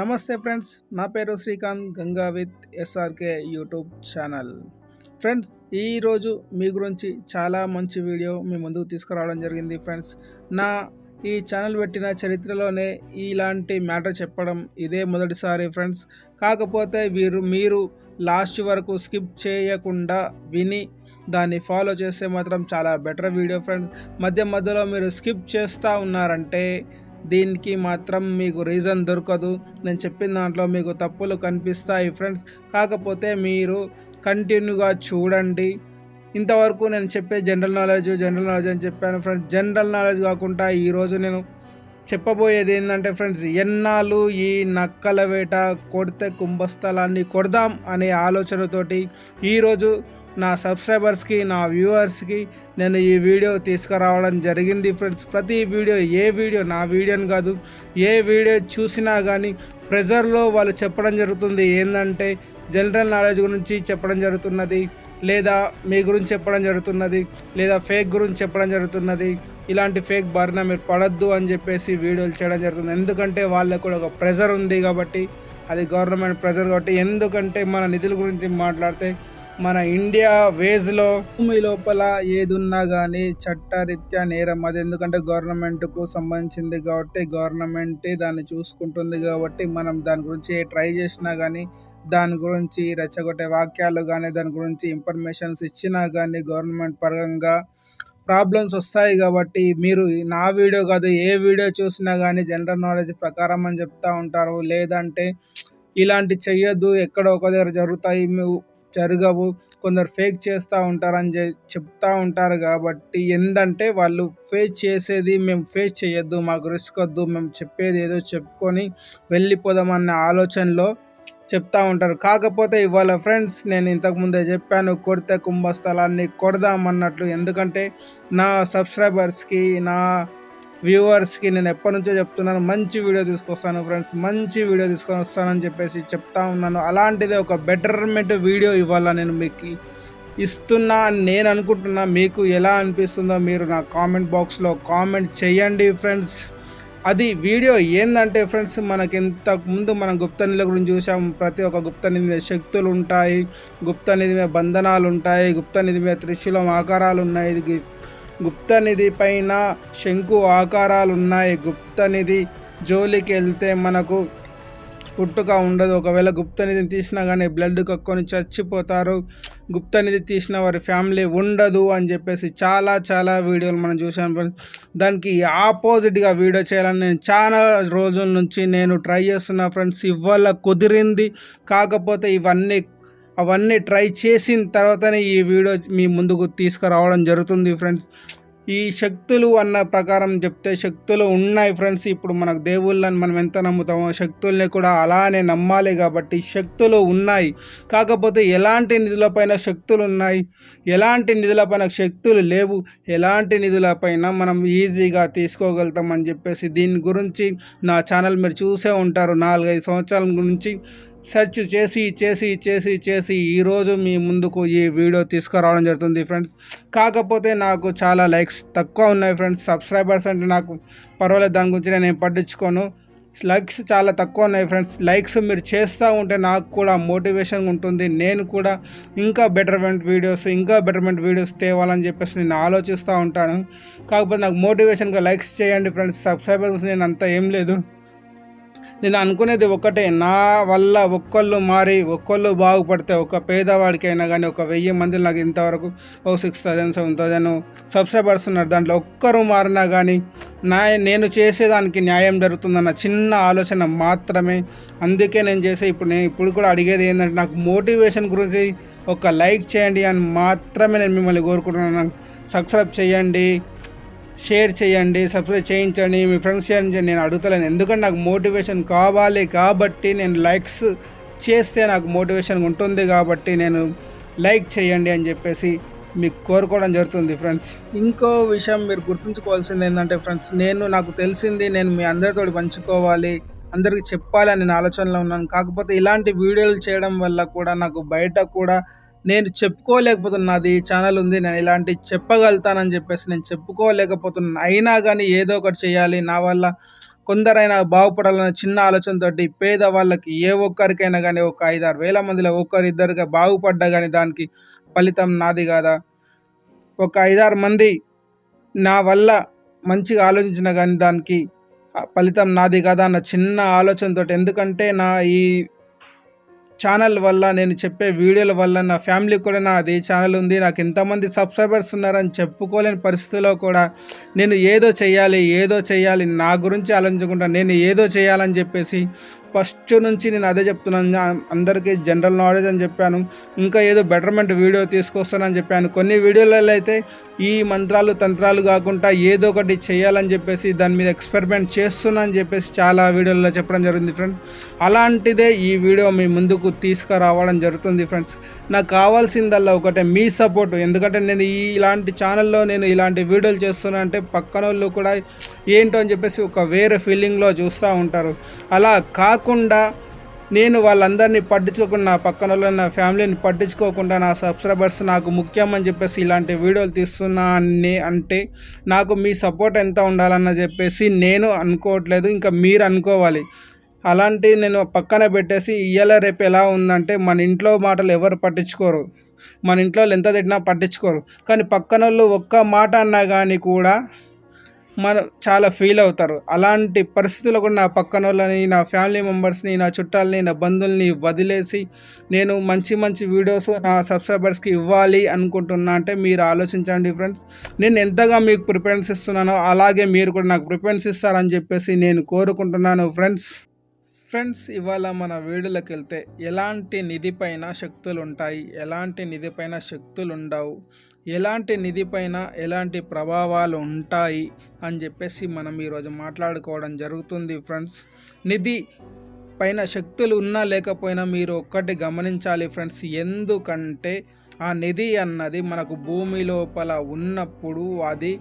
నమస్తే ఫ్రెండ్స్ నా పేరు Srikanth Ganga with SRK YouTube channel. Friends ఈరోజు మీ గురించి చాలా మంచి వీడియో మీ ముందుకు తీసుకురావడం జరిగింది ఫ్రెండ్స్. నా ఈ ఛానల్ పెట్టిన చరిత్రలోనే ఇలాంటి మ్యాటర్ చెప్పడం ఇదే మొదటిసారి ఫ్రెండ్స్. కాకపోతే వీరు మీరు లాస్ట్ వరకు స్కిప్ చేయకుండా విని దాన్ని ఫాలో చేస్తే మాత్రం చాలా బెటర్ వీడియో ఫ్రెండ్స్. మధ్య మధ్యలో మీరు స్కిప్ చేస్తూ ఉన్నారంటే దీనికి మాత్రం మీకు రీజన్ దొరకదు. నేను చెప్పిన దాంట్లో మీకు తప్పులు కనిపిస్తాయి ఫ్రెండ్స్. కాకపోతే మీరు కంటిన్యూగా చూడండి. ఇంతవరకు నేను చెప్పే జనరల్ నాలెడ్జ్ జనరల్ నాలెడ్జ్ అని చెప్పాను ఫ్రెండ్స్. జనరల్ నాలెడ్జ్ కాకుండా ఈరోజు నేను చెప్పబోయేది ఏంటంటే ఫ్రెండ్స్ ఎన్నాళ్ళు ఈ నక్కల వేట కొడితే కుంభస్థలాన్ని కొడదాం అనే ఆలోచనతోటి ఈరోజు నా సబ్స్క్రైబర్స్కి నా వ్యూవర్స్కి నేను ఈ వీడియో తీసుకురావడం జరిగింది ఫ్రెండ్స్. ప్రతి వీడియో ఏ వీడియో నా వీడియోని కాదు ఏ వీడియో చూసినా కానీ ప్రెజర్లో వాళ్ళు చెప్పడం జరుగుతుంది. ఏంటంటే జనరల్ నాలెడ్జ్ గురించి చెప్పడం జరుగుతున్నది లేదా మీ గురించి చెప్పడం జరుగుతున్నది లేదా ఫేక్ గురించి చెప్పడం జరుగుతున్నది ఇలాంటి ఫేక్ బారిన మీరు పడద్దు అని చెప్పేసి వీడియోలు చేయడం జరుగుతుంది. ఎందుకంటే వాళ్ళకు కూడా ఒక ప్రెజర్ ఉంది కాబట్టి అది గవర్నమెంట్ ప్రెజర్ కాబట్టి ఎందుకంటే మన నిధుల గురించి మాట్లాడితే మన ఇండియా వేజ్లో భూమి లోపల ఏదున్నా కానీ చట్టరీత్యా నేరం. అది ఎందుకంటే గవర్నమెంట్కు సంబంధించింది కాబట్టి గవర్నమెంటే దాన్ని చూసుకుంటుంది కాబట్టి మనం దాని గురించి ట్రై చేసినా కానీ దాని గురించి రెచ్చగొట్టే వాక్యాలు కానీ దాని గురించి ఇన్ఫర్మేషన్స్ ఇచ్చినా కానీ గవర్నమెంట్ పరంగా ప్రాబ్లమ్స్ వస్తాయి కాబట్టి మీరు నా వీడియో కాదు ఏ వీడియో చూసినా కానీ జనరల్ నాలెడ్జ్ ప్రకారం అని చెప్తా ఉంటారు. లేదంటే ఇలాంటి చెయ్యొద్దు ఎక్కడో ఒక దగ్గర జరుగుతాయి జరగవు కొందరు ఫేక్ చేస్తూ ఉంటారని చెప్తా ఉంటారు కాబట్టి ఏంటంటే వాళ్ళు ఫేస్ చేసేది మేము ఫేస్ చేయొద్దు మాకు రిస్క్ వద్దు మేము చెప్పేది ఏదో చెప్పుకొని వెళ్ళిపోదామన్న ఆలోచనలో చెప్తా ఉంటారు. కాకపోతే ఇవాళ ఫ్రెండ్స్ నేను ఇంతకుముందే చెప్పాను కొడితే కుంభస్థలాన్ని కొడదామన్నట్లు ఎందుకంటే నా సబ్స్క్రైబర్స్కి నా వ్యూవర్స్కి నేను ఎప్పటి నుంచో చెప్తున్నాను మంచి వీడియో తీసుకొస్తాను ఫ్రెండ్స్ మంచి వీడియో తీసుకొని వస్తానని చెప్పేసి చెప్తా ఉన్నాను. అలాంటిదే ఒక బెటర్మెంట్ వీడియో ఇవ్వాలా నేను మీకు ఇస్తున్నా అని నేను అనుకుంటున్నా. మీకు ఎలా అనిపిస్తుందో మీరు నా కామెంట్ బాక్స్లో కామెంట్ చేయండి ఫ్రెండ్స్. అది వీడియో ఏంటంటే ఫ్రెండ్స్ మనకి ఇంతకు ముందు మనం గుప్త నిధుల గురించి చూసాం. ప్రతి ఒక్క గుప్త నిధి మీద శక్తులు ఉంటాయి. గుప్త నిధి మీద బంధనాలు ఉంటాయి. గుప్త నిధి మీద త్రిశూలం ఆకారాలు ఉన్నాయి. గుప్త నిధి పైన శంకు ఆకారాలు ఉన్నాయి. గుప్త నిధి జోలికి వెళ్తే మనకు పుట్టుక ఉండదు. ఒకవేళ గుప్తనిధిని తీసినా కానీ బ్లడ్ కక్కొని చచ్చిపోతారు. గుప్తనిధి తీసిన వారి ఫ్యామిలీ ఉండదు అని చెప్పేసి చాలా చాలా వీడియోలు మనం చూసాం దానికి ఆపోజిట్గా వీడియో చేయాలని నేను చాలా రోజుల నుంచి నేను ట్రై చేస్తున్నా ఫ్రెండ్స్. ఇవాళ కుదిరింది. కాకపోతే ఇవన్నీ అవన్నీ ట్రై చేసిన తర్వాతనే ఈ వీడియో మీ ముందుకు తీసుకురావడం జరుగుతుంది ఫ్రెండ్స్. ఈ శక్తులు అన్న ప్రకారం చెప్తే శక్తులు ఉన్నాయి ఫ్రెండ్స్. ఇప్పుడు మనకు దేవుళ్ళని మనం ఎంత నమ్ముతామో శక్తుల్ని కూడా అలానే నమ్మాలి కాబట్టి శక్తులు ఉన్నాయి. కాకపోతే ఎలాంటి నిధులపైన శక్తులు ఉన్నాయి? ఎలాంటి నిధులపైన శక్తులు లేవు? ఎలాంటి నిధులపైన మనం ఈజీగా తీసుకోగలుగుతాం అని చెప్పేసి దీని గురించి నా ఛానల్ మీరు చూసే ఉంటారు నాలుగైదు సంవత్సరాల గురించి. సెర్చ్ చేసి చేసి చేసి చేసి ఈరోజు మీ ముందుకు ఈ వీడియో తీసుకురావడం జరుగుతుంది ఫ్రెండ్స్. కాకపోతే నాకు చాలా లైక్స్ తక్కువ ఉన్నాయి ఫ్రెండ్స్. సబ్స్క్రైబర్స్ అంటే నాకు పర్వాలేదు దాని గురించి నేను పట్టించుకోను. లైక్స్ చాలా తక్కువ ఉన్నాయి ఫ్రెండ్స్. లైక్స్ మీరు చేస్తూ ఉంటే నాకు కూడా మోటివేషన్ ఉంటుంది. నేను కూడా ఇంకా బెటర్మెంట్ వీడియోస్ ఇంకా బెటర్మెంట్ వీడియోస్ తేవాలని చెప్పేసి నేను ఆలోచిస్తూ ఉంటాను. కాకపోతే నాకు మోటివేషన్గా లైక్స్ చేయండి ఫ్రెండ్స్. సబ్స్క్రైబర్స్ నేను అంత ఏం లేదు. నేను అనుకునేది ఒకటే నా వల్ల ఒక్కళ్ళు మారి ఒక్కళ్ళు బాగుపడితే ఒక పేదవాడికైనా కానీ ఒక వెయ్యి మంది నాకు ఇంతవరకు ఒక six thousand seven thousand subscribers ఉన్నారు. దాంట్లో ఒక్కరు మారినా కానీ నా నేను చేసేదానికి న్యాయం జరుగుతుందన్న చిన్న ఆలోచన మాత్రమే. అందుకే నేను చేసే ఇప్పుడు నేను ఇప్పుడు కూడా అడిగేది ఏంటంటే నాకు మోటివేషన్ గురించి ఒక లైక్ చేయండి అని మాత్రమే నేను మిమ్మల్ని కోరుకుంటున్నాను. సబ్స్క్రైబ్ చేయండి. షేర్ చేయండి సబ్స్క్రైబ్ చేయించండి మీ ఫ్రెండ్స్ చేయండి. నేను అడుగుతలేను. ఎందుకంటే నాకు మోటివేషన్ కావాలి కాబట్టి నేను లైక్స్ చేస్తే నాకు మోటివేషన్ ఉంటుంది కాబట్టి నేను లైక్ చేయండి అని చెప్పేసి మీకు కోరుకోవడం జరుగుతుంది ఫ్రెండ్స్. ఇంకో విషయం మీరు గుర్తుంచుకోవాల్సింది ఏంటంటే ఫ్రెండ్స్ నేను నాకు తెలిసింది నేను మీ అందరితో పంచుకోవాలి అందరికీ చెప్పాలి అని ఆలోచనలో ఉన్నాను. కాకపోతే ఇలాంటి వీడియోలు చేయడం వల్ల కూడా నాకు బయట కూడా నేను చెప్పుకోలేకపోతున్నది ఛానల్ ఉంది నేను ఇలాంటి చెప్పగలుగుతానని చెప్పేసి నేను చెప్పుకోలేకపోతున్నాను. అయినా కానీ ఏదో ఒకటి చేయాలి నా వల్ల కొందరైనా బాగుపడాలన్న చిన్న ఆలోచనతోటి పేదవాళ్ళకి ఏ ఒక్కరికైనా కానీ ఒక ఐదారు వేల మందిలో ఒక్కరిద్దరుగా బాగుపడ్డా కానీ దానికి ఫలితం నాది కాదా? ఒక ఐదారు మంది నా వల్ల మంచిగా ఆలోచించిన కానీ దానికి ఫలితం నాది కదా అన్న చిన్న ఆలోచనతో ఎందుకంటే నా ఈ ఛానల్ వల్ల నేను చెప్పే వీడియోల వల్ల నా ఫ్యామిలీ కూడా నాది ఛానల్ ఉంది. నాకు ఎంతమంది సబ్స్క్రైబర్స్ ఉన్నారని చెప్పుకోలేని పరిస్థితిలో కూడా నేను ఏదో చేయాలి ఏదో చేయాలి నా గురించి ఆలోచించకుండా నేను ఏదో చేయాలని చెప్పేసి ఫస్ట్ నుంచి నేను అదే చెప్తున్నాను. అందరికీ జనరల్ నాలెడ్జ్ అని చెప్పాను. ఇంకా ఏదో బెటర్మెంట్ వీడియో తీసుకొస్తానని చెప్పాను. కొన్ని వీడియోలలో అయితే ఈ మంత్రాలు తంత్రాలు కాకుండా ఏదో ఒకటి చేయాలని చెప్పేసి దాని మీద ఎక్స్పెరిమెంట్ చేస్తున్నా అని చెప్పేసి చాలా వీడియోలలో చెప్పడం జరిగింది ఫ్రెండ్స్ అలాంటిదే ఈ వీడియో మీ ముందుకు తీసుకురావడం జరుగుతుంది ఫ్రెండ్స్ నాకు కావాల్సిందల్లా ఒకటే మీ సపోర్ట్ ఎందుకంటే నేను ఈ ఇలాంటి ఛానల్లో నేను ఇలాంటి వీడియోలు చేస్తున్నా అంటే పక్కన వాళ్ళు కూడా ఏంటో అని చెప్పేసి ఒక వేరే ఫీలింగ్లో చూస్తూ ఉంటారు. అలా కాకుండా నేను వాళ్ళందరినీ పట్టించుకోకుండా పక్కన వాళ్ళు నా ఫ్యామిలీని పట్టించుకోకుండా నా సబ్స్క్రైబర్స్ నాకు ముఖ్యం అని చెప్పేసి ఇలాంటి వీడియోలు తీస్తున్నా అని అంటే నాకు మీ సపోర్ట్ ఎంత ఉండాలన్న చెప్పేసి నేను అనుకోవట్లేదు ఇంకా మీరు అనుకోవాలి. అలాంటి నేను పక్కన పెట్టేసి ఇయ్యాల రేపు ఎలా ఉందంటే మన ఇంట్లో మాటలు ఎవరు పట్టించుకోరు. మన ఇంట్లో ఎంత తిట్టినా పట్టించుకోరు. కానీ పక్కన వాళ్ళు ఒక్క మాట అన్నా కానీ కూడా మన చాలా ఫీల్ అవుతారు. అలాంటి పరిస్థితుల్లో కూడా నా పక్కన వాళ్ళని నా ఫ్యామిలీ మెంబర్స్ని నా చుట్టాలని నా బంధువుల్ని వదిలేసి నేను మంచి మంచి వీడియోస్ నా సబ్స్క్రైబర్స్కి ఇవ్వాలి అనుకుంటున్నా. అంటే మీరు ఆలోచించండి ఫ్రెండ్స్ నేను ఎంతగా మీకు ప్రిఫరెన్స్ ఇస్తున్నానో అలాగే మీరు కూడా నాకు ప్రిఫరెన్స్ ఇస్తారని చెప్పేసి నేను కోరుకుంటున్నాను ఫ్రెండ్స్ ఫ్రెండ్స్ ఇవాళ మన వీడియోలోకి వెళ్తే ఎలాంటి నిధిపైన శక్తులు ఉంటాయి? ఎలాంటి నిధిపైన శక్తులు ఉండవు? ఎలాంటి నిధిపైన ఎలాంటి ప్రభావాలు ఉంటాయి? అని చెప్పేసి మనం ఈరోజు మాట్లాడుకోవడం జరుగుతుంది ఫ్రెండ్స్. నిధి పైన శక్తులు ఉన్నా లేకపోయినా మీరు ఒక్కటి గమనించాలి ఫ్రెండ్స్. ఎందుకంటే ఆ నిధి అన్నది మనకు భూమి లోపల ఉన్నప్పుడు అది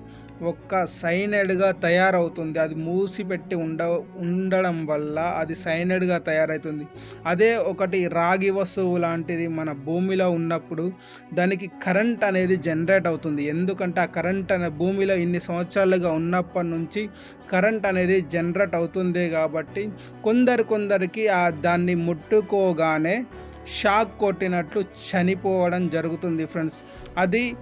ఒక్క సైనైడ్గా తయారవుతుంది. అది మూసిపెట్టి ఉండ ఉండడం వల్ల అది సైనైడ్గా తయారవుతుంది. అదే ఒకటి రాగి వస్తువు లాంటిది మన భూమిలో ఉన్నప్పుడు దానికి కరెంట్ అనేది జనరేట్ అవుతుంది. ఎందుకంటే ఆ కరెంట్ అనే భూమిలో ఇన్ని సంవత్సరాలుగా ఉన్నప్పటి నుంచి కరెంట్ అనేది జనరేట్ అవుతుంది కాబట్టి కొందరు కొందరికి ఆ దాన్ని ముట్టుకోగానే షాక్ కొట్టినట్లు చనిపోవడం జరుగుతుంది ఫ్రెండ్స్. అది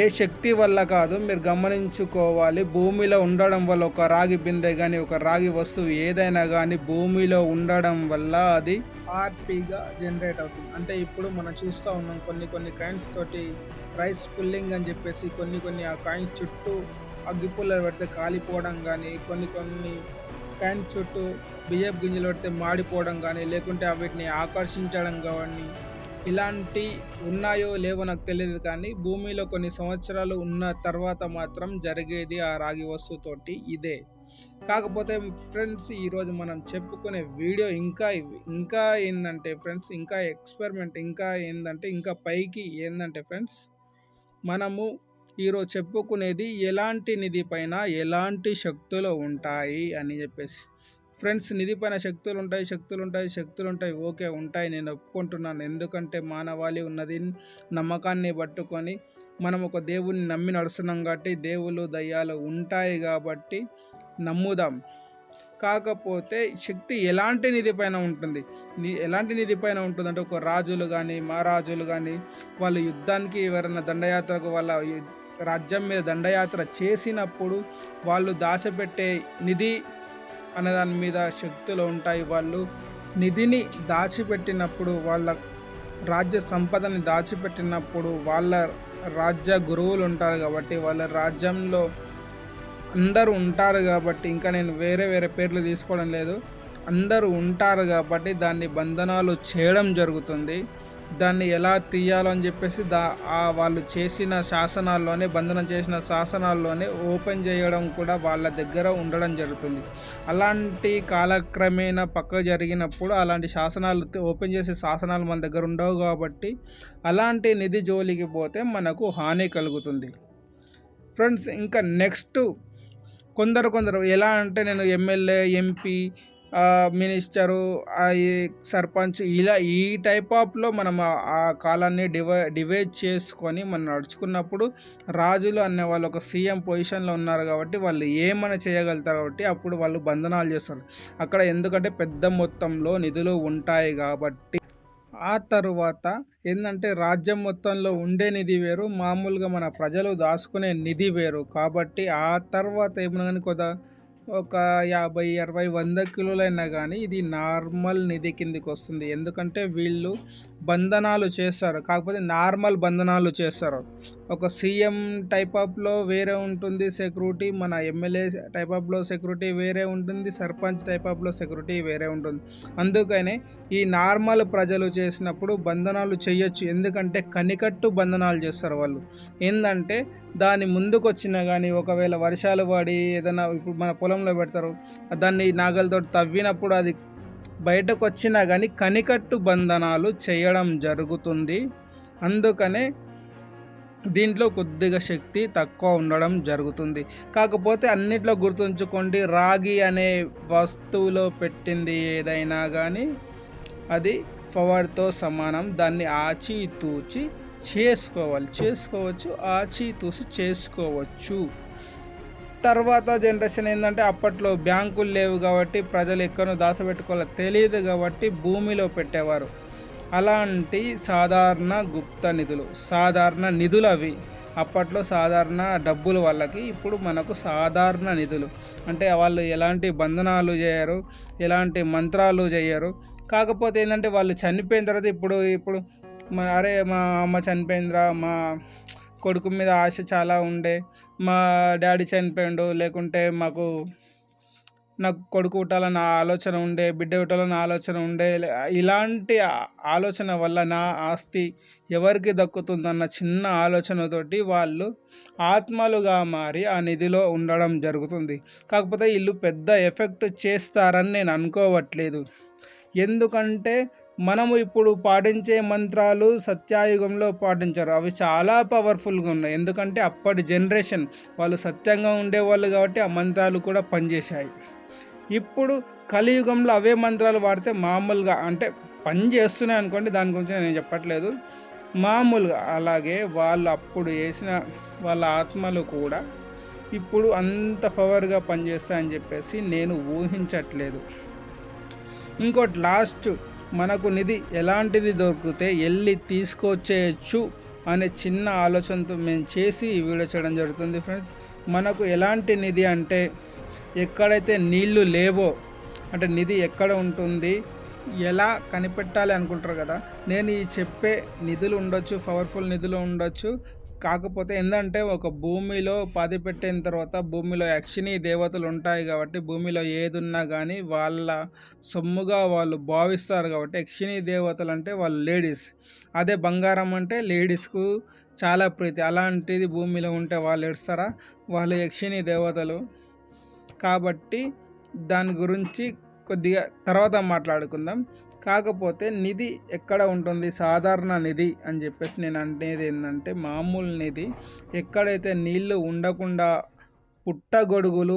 ఏ శక్తి వల్ల కాదు మీరు గమనించుకోవాలి. భూమిలో ఉండడం వల్ల ఒక రాగి బిందె కానీ ఒక రాగి వస్తువు ఏదైనా కానీ భూమిలో ఉండడం వల్ల అది ఆర్పీగా జనరేట్ అవుతుంది. అంటే ఇప్పుడు మనం చూస్తూ ఉన్నాం కొన్ని కొన్ని కాయిన్స్ తోటి రైస్ పుల్లింగ్ అని చెప్పేసి కొన్ని కొన్ని ఆ కాయిన్స్ చుట్టూ అగ్గిపుల్లలు పెడితే కాలిపోవడం కానీ కొన్ని కొన్ని కాయిన్స్ చుట్టూ బియ్యపు గింజలు పెడితే మాడిపోవడం కానీ లేకుంటే వీటిని ఆకర్షించడం కానీ ఇలాంటి ఉన్నాయో లేవో నాకు తెలియదు కానీ భూమిలో కొన్ని సంవత్సరాలు ఉన్న తర్వాత మాత్రం జరిగేది ఆ రాగి వస్తువుతోటి ఇదే. కాకపోతే ఫ్రెండ్స్ ఈరోజు మనం చెప్పుకునే వీడియో ఇంకా ఇంకా ఏంటంటే ఫ్రెండ్స్ ఇంకా ఎక్స్పెరిమెంట్ ఇంకా ఏంటంటే ఇంకా పైకి ఏంటంటే ఫ్రెండ్స్ మనము ఈరోజు చెప్పుకునేది ఎలాంటి నిధి పైన ఎలాంటి శక్తులు ఉంటాయి అని చెప్పేసి. ఫ్రెండ్స్ నిధి పైన శక్తులు ఉంటాయి శక్తులు ఉంటాయి శక్తులు ఉంటాయి ఓకే ఉంటాయి. నేను ఒప్పుకుంటున్నాను. ఎందుకంటే మానవాళి ఉన్నది నమ్మకాన్ని పట్టుకొని మనం ఒక దేవుని నమ్మి నడుస్తున్నాం కాబట్టి దేవుళ్ళు దయ్యాలు ఉంటాయి కాబట్టి నమ్ముదాం. కాకపోతే శక్తి ఎలాంటి నిధి పైన ఉంటుంది? ఎలాంటి నిధి పైన ఉంటుందంటే ఒక రాజులు కానీ మహారాజులు కానీ వాళ్ళు యుద్ధానికి ఎవరైనా దండయాత్రకు వాళ్ళ రాజ్యం మీద దండయాత్ర చేసినప్పుడు వాళ్ళు దాచిపెట్టే నిధి అనే దాని మీద శక్తులు ఉంటాయి. వాళ్ళు నిధిని దాచిపెట్టినప్పుడు వాళ్ళ రాజ్య సంపదని దాచిపెట్టినప్పుడు వాళ్ళ రాజ్య గురువులు ఉంటారు కాబట్టి వాళ్ళ రాజ్యంలో అందరూ ఉంటారు కాబట్టి ఇంకా నేను వేరే వేరే పేర్లు తీసుకోవడం లేదు. అందరూ ఉంటారు కాబట్టి దాన్ని బంధనాలు చేయడం జరుగుతుంది. దాన్ని ఎలా తీయాలో అని చెప్పేసి దా వాళ్ళు చేసిన శాసనాల్లోనే బంధనం చేసిన శాసనాల్లోనే ఓపెన్ చేయడం కూడా వాళ్ళ దగ్గర ఉండడం జరుగుతుంది. అలాంటి కాలక్రమేణా పక్క జరిగినప్పుడు అలాంటి శాసనాలు ఓపెన్ చేసే శాసనాలు మన దగ్గర ఉండవు కాబట్టి అలాంటి నిధి జోలికి పోతే మనకు హాని కలుగుతుంది. ఫ్రెండ్స్ ఇంకా నెక్స్ట్ కొందరు కొందరు ఎలా అంటే నేను ఎమ్మెల్యే ఎంపీ మినిస్టరు ఈ సర్పంచ్ ఇలా ఈ టైప్ ఆఫ్లో మనం ఆ కాలాన్ని డివై డివైడ్ చేసుకొని మనం నడుచుకున్నప్పుడు రాజులు అనే వాళ్ళు ఒక సీఎం పొజిషన్లో ఉన్నారు కాబట్టి వాళ్ళు ఏమైనా చేయగలుగుతారు కాబట్టి అప్పుడు వాళ్ళు బంధనాలు చేస్తారు. అక్కడ ఎందుకంటే పెద్ద మొత్తంలో నిధులు ఉంటాయి కాబట్టి ఆ తరువాత ఏంటంటే రాజ్యం మొత్తంలో ఉండే నిధి వేరు మామూలుగా మన ప్రజలు దాచుకునే నిధి వేరు. కాబట్టి ఆ తర్వాత ఏమన్నా కానీ కొద్దిగా ఒక యాభై అరవై వంద కిలోలైనా కానీ ఇది నార్మల్ నిధి కిందికి వస్తుంది. ఎందుకంటే వీళ్ళు బంధనాలు చేస్తారు. కాకపోతే నార్మల్ బంధనాలు చేస్తారు. ఒక సీఎం టైప్ ఆఫ్లో వేరే ఉంటుంది సెక్యూరిటీ మన ఎమ్మెల్యే టైప్ ఆఫ్లో సెక్యూరిటీ వేరే ఉంటుంది సర్పంచ్ టైప్ ఆఫ్లో సెక్యూరిటీ వేరే ఉంటుంది. అందుకనే ఈ నార్మల్ ప్రజలు చేసినప్పుడు బంధనాలు చేయొచ్చు. ఎందుకంటే కనికట్టు బంధనాలు చేస్తారు వాళ్ళు. ఏంటంటే దాని ముందుకు వచ్చినా కానీ ఒకవేళ వర్షాలు పడి ఏదైనా ఇప్పుడు మన పొలంలో పెడతారు దాన్ని నాగలతో తవ్వినప్పుడు అది బయటకు వచ్చినా కానీ కనికట్టు బంధనాలు చేయడం జరుగుతుంది. అందుకనే దీంట్లో కొద్దిగా శక్తి తక్కువ ఉండడం జరుగుతుంది. కాకపోతే అన్నిట్లో గుర్తుంచుకోండి రాగి అనే వస్తువులో పెట్టింది ఏదైనా కానీ అది పవర్తో సమానం. దాన్ని ఆచితూచి చేసుకోవాలి. చేసుకోవచ్చు ఆచితూసి చేసుకోవచ్చు. తర్వాత జనరేషన్ ఏంటంటే అప్పట్లో బ్యాంకులు లేవు కాబట్టి ప్రజలు ఎక్కడో దాచబెట్టుకోవాలో తెలియదు కాబట్టి భూమిలో పెట్టేవారు. అలాంటి సాధారణ గుప్త నిధులు సాధారణ నిధులు అవి. అప్పట్లో సాధారణ డబ్బులు వాళ్ళకి ఇప్పుడు మనకు సాధారణ నిధులు. అంటే వాళ్ళు ఎలాంటి బంధనాలు చేయరు ఎలాంటి మంత్రాలు చేయరు. కాకపోతే ఏంటంటే వాళ్ళు చనిపోయిన తర్వాత ఇప్పుడు ఇప్పుడు అరే మా అమ్మ చనిపోయిందిరా మా కొడుకు మీద ఆశ చాలా ఉండే మా డాడీ చనిపోయిండు లేకుంటే మాకు నాకు కొడుకు పుట్టాలన్న ఆలోచన ఉండే బిడ్డ పుట్టాలన్న ఆలోచన ఉండే ఇలాంటి ఆలోచన వల్ల నా ఆస్తి ఎవరికి దక్కుతుందన్న చిన్న ఆలోచనతోటి వాళ్ళు ఆత్మలుగా మారి ఆ నిధిలో ఉండడం జరుగుతుంది. కాకపోతే వీళ్ళు పెద్ద ఎఫెక్ట్ చేస్తారని నేను అనుకోవట్లేదు. ఎందుకంటే మనము ఇప్పుడు పాటించే మంత్రాలు సత్యాయుగంలో పాటించారు. అవి చాలా పవర్ఫుల్గా ఉన్నాయి. ఎందుకంటే అప్పటి జనరేషన్ వాళ్ళు సత్యంగా ఉండేవాళ్ళు కాబట్టి ఆ మంత్రాలు కూడా పనిచేశాయి. ఇప్పుడు కలియుగంలో అవే మంత్రాలు వాడితే మామూలుగా అంటే పని చేస్తున్నాయి అనుకోండి దాని గురించి నేను చెప్పట్లేదు. మామూలుగా అలాగే వాళ్ళు అప్పుడు వేసిన వాళ్ళ ఆత్మలు కూడా ఇప్పుడు అంత పవర్గా పనిచేస్తాయని చెప్పేసి నేను ఊహించట్లేదు. ఇంకోటి లాస్ట్ మనకు నిధి ఎలాంటిది దొరికితే వెళ్ళి తీసుకొచ్చేయచ్చు అనే చిన్న ఆలోచనతో మేము చేసి ఈ వీడియో చేయడం జరుగుతుంది ఫ్రెండ్స్. మనకు ఎలాంటి నిధి అంటే ఎక్కడైతే నీళ్ళు లేవో అంటే నిధి ఎక్కడ ఉంటుంది ఎలా కనిపెట్టాలి అనుకుంటారు కదా. నేను ఈ చెప్పే నిధులు ఉండొచ్చు పవర్ఫుల్ నిధులు ఉండొచ్చు. కాకపోతే ఏంటంటే ఒక భూమిలో పాతి పెట్టిన తర్వాత భూమిలో యక్షిణీ దేవతలు ఉంటాయి కాబట్టి భూమిలో ఏది ఉన్నా కానీ వాళ్ళ సొమ్ముగా వాళ్ళు భావిస్తారు కాబట్టి యక్షిణీ దేవతలు అంటే వాళ్ళు లేడీస్ అదే బంగారం అంటే లేడీస్కు చాలా ప్రీతి. అలాంటిది భూమిలో ఉంటే వాళ్ళు ఏడుస్తారా? వాళ్ళు యక్షిణీ దేవతలు. కాబట్టి దాని గురించి కొద్దిగా తర్వాత మాట్లాడుకుందాం. కాకపోతే నిధి ఎక్కడ ఉంటుంది? సాధారణ నిధి అని చెప్పేసి నేను అనేది ఏంటంటే మామూలు నిధి ఎక్కడైతే నీళ్ళు ఉండకుండా పుట్టగొడుగులు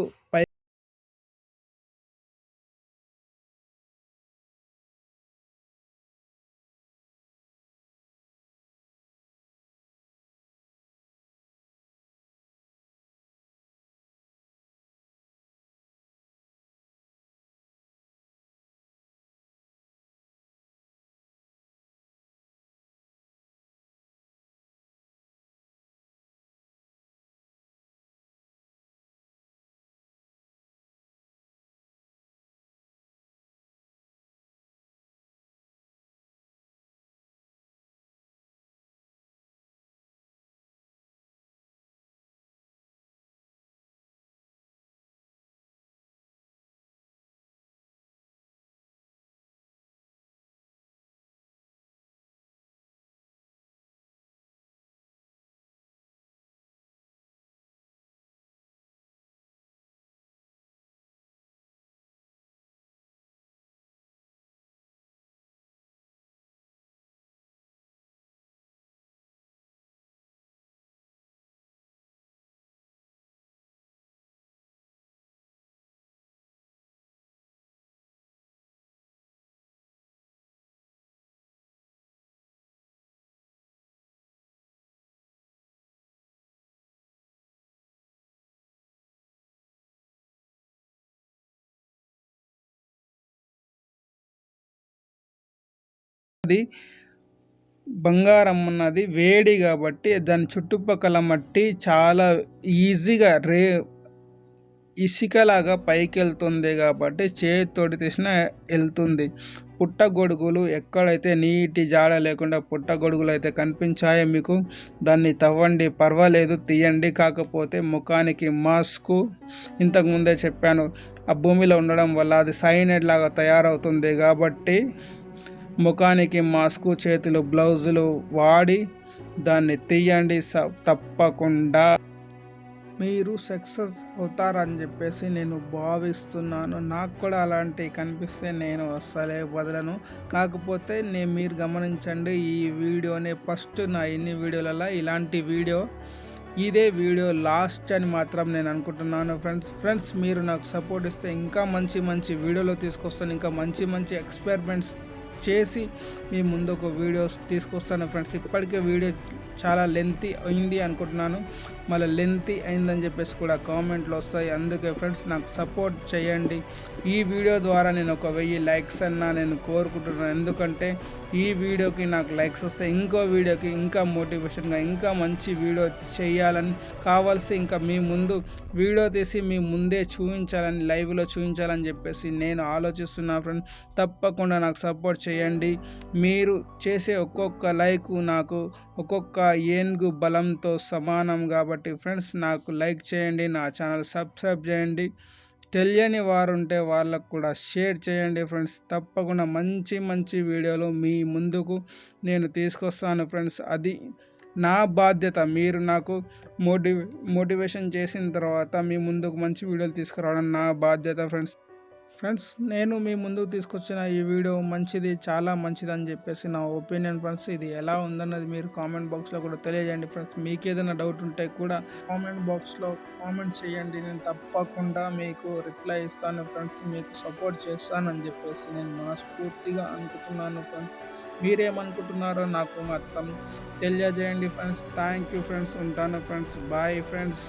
అది బంగారం ఉన్నది వేడి కాబట్టి దాని చుట్టుపక్కల మట్టి చాలా ఈజీగా రే ఇసుకలాగా పైకి వెళ్తుంది కాబట్టి చేతితోటి తీసిన వెళ్తుంది. పుట్టగొడుగులు ఎక్కడైతే నీటి జాడ లేకుండా పుట్టగొడుగులు అయితే కనిపించాయో మీకు దాన్ని తవ్వండి పర్వాలేదు తీయండి. కాకపోతే ముఖానికి మాస్కు ఇంతకుముందే చెప్పాను. ఆ భూమిలో ఉండడం వల్ల అది సైనైడ్ లాగా తయారవుతుంది కాబట్టి ముఖానికి మాస్కు చేతులు బ్లౌజులు వాడి దాన్ని తీయండి తప్పకుండా. మీరు సక్సెస్ అవుతారని చెప్పేసి నేను భావిస్తున్నాను. నాకు కూడా అలాంటివి కనిపిస్తే నేను అస్సలే వదలను. కాకపోతే నేను మీరు గమనించండి ఈ వీడియోని ఫస్ట్ నా ఎన్ని వీడియోలలో ఇలాంటి వీడియో ఇదే వీడియో లాస్ట్ అని మాత్రం నేను అనుకుంటున్నాను ఫ్రెండ్స్. ఫ్రెండ్స్ మీరు నాకు సపోర్ట్ ఇస్తే ఇంకా మంచి మంచి వీడియోలు తీసుకొస్తాను. ఇంకా మంచి మంచి ఎక్స్పెరిమెంట్స్ చేసి మీ ముందు ఒక వీడియోస్ తీసుకొస్తాను ఫ్రెండ్స్. ఇప్పటికే వీడియో చాలా లెంతీ అయింది అనుకుంటున్నాను. మళ్ళీ లెంతీ అయిందని చెప్పేసి కూడా కామెంట్లు వస్తాయి. అందుకే ఫ్రెండ్స్ నాకు సపోర్ట్ చేయండి. ఈ వీడియో ద్వారా నేను ఒక వెయ్యి లైక్స్ అన్నా నేను కోరుకుంటున్నాను. ఎందుకంటే ఈ వీడియోకి నాకు లైక్స్ వస్తే ఇంకో వీడియోకి ఇంకా మోటివేషన్గా ఇంకా మంచి వీడియో చేయాలని కావాల్సి ఇంకా మీ ముందు వీడియో తీసి మీ ముందే చూపించాలని లైవ్లో చూపించాలని చెప్పేసి నేను ఆలోచిస్తున్నా ఫ్రెండ్ తప్పకుండా నాకు సపోర్ట్ చేయండి. మీరు చేసే ఒక్కొక్క లైక్ నాకు ఒక్కొక్క ఏనుగు బలంతో సమానం కాబట్టి ఫ్రెండ్స్ నాకు లైక్ చేయండి నా ఛానల్ సబ్స్క్రైబ్ చేయండి. తెలియని వారుంటే వాళ్ళకు కూడా షేర్ చేయండి ఫ్రెండ్స్. తప్పకుండా మంచి మంచి వీడియోలు మీ ముందుకు నేను తీసుకొస్తాను ఫ్రెండ్స్. అది నా బాధ్యత. మీరు నాకు మోటివే మోటివేషన్ చేసిన తర్వాత మీ ముందుకు మంచి వీడియోలు తీసుకురావడం నా బాధ్యత ఫ్రెండ్స్. ఫ్రెండ్స్ నేను మీ ముందుకు తీసుకొచ్చిన ఈ వీడియో మంచిది చాలా మంచిది అని చెప్పేసి నా ఒపీనియన్ ఫ్రెండ్స్ ఇది ఎలా ఉందన్నది మీరు కామెంట్ బాక్స్లో కూడా తెలియజేయండి ఫ్రెండ్స్. మీకు ఏదైనా డౌట్ ఉంటే కూడా కామెంట్ బాక్స్లో కామెంట్ చేయండి. నేను తప్పకుండా మీకు రిప్లై ఇస్తాను ఫ్రెండ్స్ మీకు సపోర్ట్ చేస్తానని చెప్పేసి నేను మనస్ఫూర్తిగా అనుకుంటున్నాను ఫ్రెండ్స్. మీరేమనుకుంటున్నారో నాకు మాత్రం తెలియజేయండి ఫ్రెండ్స్. Thank you friends. ఉంటాను ఫ్రెండ్స్. Bye friends.